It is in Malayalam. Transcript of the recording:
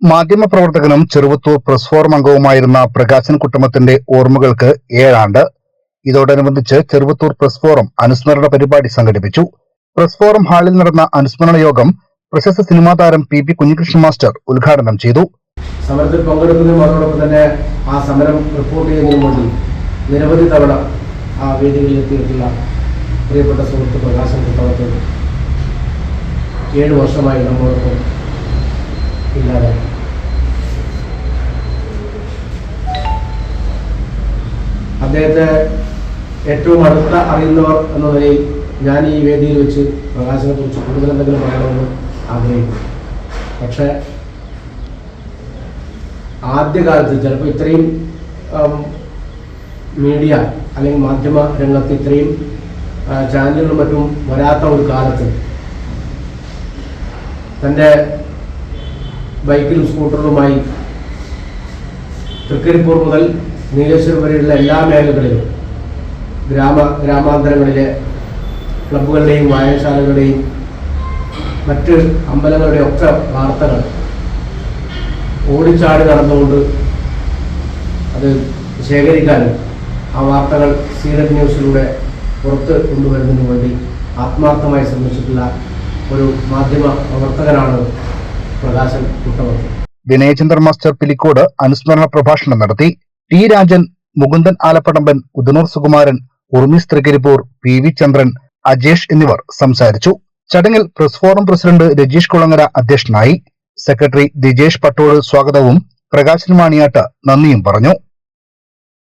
മാധ്യമപ്രവർത്തകനും ചെറുവത്തൂർ പ്രസ് ഫോറം അംഗവുമായിരുന്ന പ്രകാശൻ കുട്ടമത്തിന്റെ ഓർമ്മകൾക്ക് ഏഴാണ്ട്. ഇതോടനുബന്ധിച്ച് ചെറുവത്തൂർ പ്രസ് ഫോറം അനുസ്മരണ പരിപാടി സംഘടിപ്പിച്ചു. പ്രസ് ഫോറം ഹാളിൽ നടന്ന അനുസ്മരണ യോഗം പ്രശസ്ത സിനിമാ താരം പി പി കുഞ്ഞികൃഷ്ണൻ മാസ്റ്റർ ഉദ്ഘാടനം ചെയ്തു. സമരത്തിൽ പങ്കെടുക്കുന്നതും അതോടൊപ്പം തന്നെ ആ സമരം റിപ്പോർട്ട് ചെയ്യുന്നതിനും നിരവധി തവണ ആ വേദികളിൽ എത്തിയിട്ടുള്ള പ്രിയപ്പെട്ട സുഹൃത്ത് പ്രകാശൻ കുട്ടവത്ത് ഏഴ് വർഷമായി നമ്മളോടൊപ്പം അദ്ദേഹത്തെ ഏറ്റവും അടുത്ത അറിയുന്നവർ എന്ന നിലയിൽ ഞാൻ ഈ വേദിയിൽ വെച്ച് പ്രകാശനെ കുറിച്ച് കൂടുതൽ എന്തെങ്കിലും പറയണമെന്ന് ആഗ്രഹിക്കുന്നു. പക്ഷേ ആദ്യകാലത്ത് ചിലപ്പോൾ ഇത്രയും മീഡിയ അല്ലെങ്കിൽ മാധ്യമ രംഗത്ത് ഇത്രയും ചാനലുകളും മറ്റും വരാത്ത ഒരു കാലത്ത് തന്റെ ബൈക്കിലും സ്കൂട്ടറിലുമായി തൃക്കരിപ്പൂർ മുതൽ നീലേശ്വരം വരെയുള്ള എല്ലാ മേഖലകളിലും ഗ്രാമ ഗ്രാമാന്തരങ്ങളിലെ ക്ലബ്ബുകളുടെയും വായനശാലകളുടെയും മറ്റ് അമ്പലങ്ങളുടെയും ഒക്കെ വാർത്തകൾ ഓടിച്ചാടി നടന്നുകൊണ്ട് അത് ശേഖരിക്കാനും ആ വാർത്തകൾ സീറ്റ് ന്യൂസിലൂടെ പുറത്ത് കൊണ്ടുവരുന്നതിന് വേണ്ടി ആത്മാർത്ഥമായി ശ്രമിച്ചിട്ടുള്ള ഒരു മാധ്യമ പ്രവർത്തകനാണ് പ്രകാശൻ കുട്ടമത്ത്. വിനയചന്ദ്രൻ മാസ്റ്റർ പിലിക്കോട് അനുസ്മരണ പ്രഭാഷണം നടത്തി T Rajan Mukundan Alappadamban Udinur Sukumaran Urmis Thrikaripur P V Chandran Ajesh എന്നിവർ സംസാരിച്ചു. ചടങ്ങിൽ press forum president Rajeesh Kulangara അധ്യക്ഷനായി. സെക്രട്ടറി ദിജേഷ് പട്ടോൾ സ്വാഗതവും പ്രകാശൻ മാണിയാട്ട് നന്ദിയും പറഞ്ഞു.